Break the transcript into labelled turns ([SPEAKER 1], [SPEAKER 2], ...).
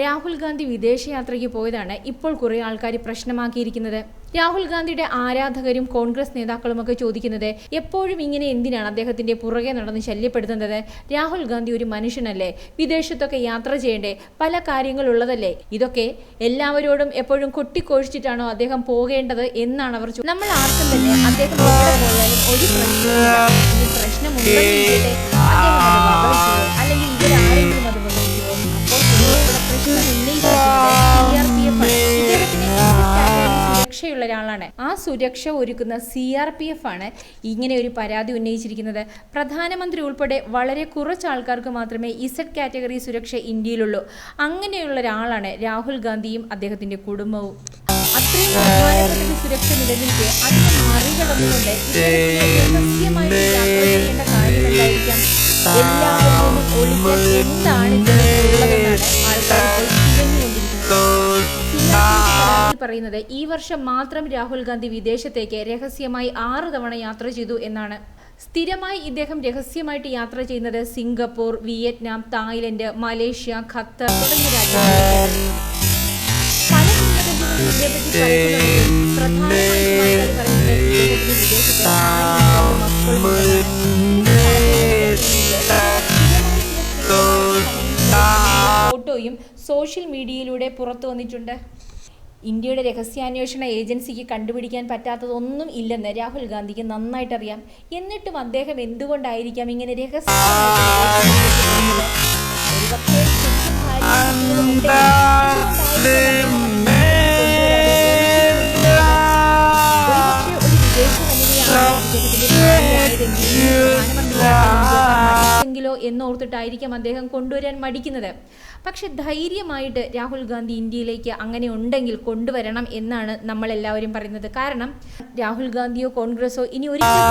[SPEAKER 1] രാഹുൽ ഗാന്ധി വിദേശയാത്രയ്ക്ക് പോയതാണ് ഇപ്പോൾ കുറേ ആൾക്കാർ പ്രശ്നമാക്കിയിരിക്കുന്നത്. രാഹുൽ ഗാന്ധിയുടെ ആരാധകരും കോൺഗ്രസ് നേതാക്കളുമൊക്കെ ചോദിക്കുന്നത് എപ്പോഴും ഇങ്ങനെ എന്തിനാണ് അദ്ദേഹത്തിന്റെ പുറകെ നടന്ന് ശല്യപ്പെടുത്തുന്നത്? രാഹുൽ ഗാന്ധി ഒരു മനുഷ്യനല്ലേ? വിദേശത്തൊക്കെ യാത്ര ചെയ്യണ്ടേ? പല കാര്യങ്ങളുള്ളതല്ലേ ഇതൊക്കെ എല്ലാവരോടും എപ്പോഴും കൊട്ടിക്കോഴിച്ചിട്ടാണോ അദ്ദേഹം പോകേണ്ടത് എന്നാണ് അവർ നമ്മൾ ആർക്കും തന്നെ അദ്ദേഹം പ്രശ്നമുണ്ടോ ഒരു ഒരാളാണ്. ആ സുരക്ഷ ഒരുക്കുന്ന സി ആർ പി എഫ് ആണ് ഇങ്ങനെ ഒരു പരാതി ഉന്നയിച്ചിരിക്കുന്നത്. പ്രധാനമന്ത്രി ഉൾപ്പെടെ വളരെ കുറച്ച് ആൾക്കാർക്ക് മാത്രമേ ഇസഡ് കാറ്റഗറി സുരക്ഷ ഇന്ത്യയിലുള്ളൂ. അങ്ങനെയുള്ള ഒരാളാണ് രാഹുൽ ഗാന്ധിയും അദ്ദേഹത്തിന്റെ കുടുംബവും. അത്രയും സുരക്ഷ നിലനിൽക്കെ അതിനെ മറികടന്നുകൊണ്ട് ഒരു യാത്ര ഒളിക്കാൻ എന്താണ് പറയുന്നത് ഈ വർഷം മാത്രം രാഹുൽ ഗാന്ധി വിദേശത്തേക്ക് രഹസ്യമായി ആറ് തവണ യാത്ര ചെയ്തു എന്നാണ് സ്ഥിരമായി ഇദ്ദേഹം രഹസ്യമായിട്ട് യാത്ര ചെയ്യുന്നത് Singapore Vietnam Thailand Malaysia Qatar തുടങ്ങിയ രാജ്യങ്ങളിൽ. ഫോട്ടോയും സോഷ്യൽ മീഡിയയിലൂടെ പുറത്തു വന്നിട്ടുണ്ട് ഇന്ത്യയുടെ രഹസ്യാന്വേഷണ ഏജൻസിക്ക് കണ്ടുപിടിക്കാൻ പറ്റാത്തതൊന്നും ഇല്ലെന്ന് രാഹുൽ ഗാന്ധിക്ക് നന്നായിട്ട് അറിയാം എന്നിട്ടും അദ്ദേഹം എന്തുകൊണ്ടായിരിക്കാം ഇങ്ങനെ രഹസ്യമായിട്ട് ഒരുപക്ഷേ ഒരു മടിച്ചെങ്കിലോ എന്നോർത്തിട്ടായിരിക്കാം അദ്ദേഹം കൊണ്ടുവരാൻ മടിക്കുന്നത്. പക്ഷെ ധൈര്യമായിട്ട് രാഹുൽ ഗാന്ധി ഇന്ത്യയിലേക്ക് അങ്ങനെ ഉണ്ടെങ്കിൽ കൊണ്ടുവരണം എന്നാണ് നമ്മൾ എല്ലാവരും പറയുന്നത്. കാരണം രാഹുൽ ഗാന്ധിയോ കോൺഗ്രസോ ഇനി ഒരിക്കലും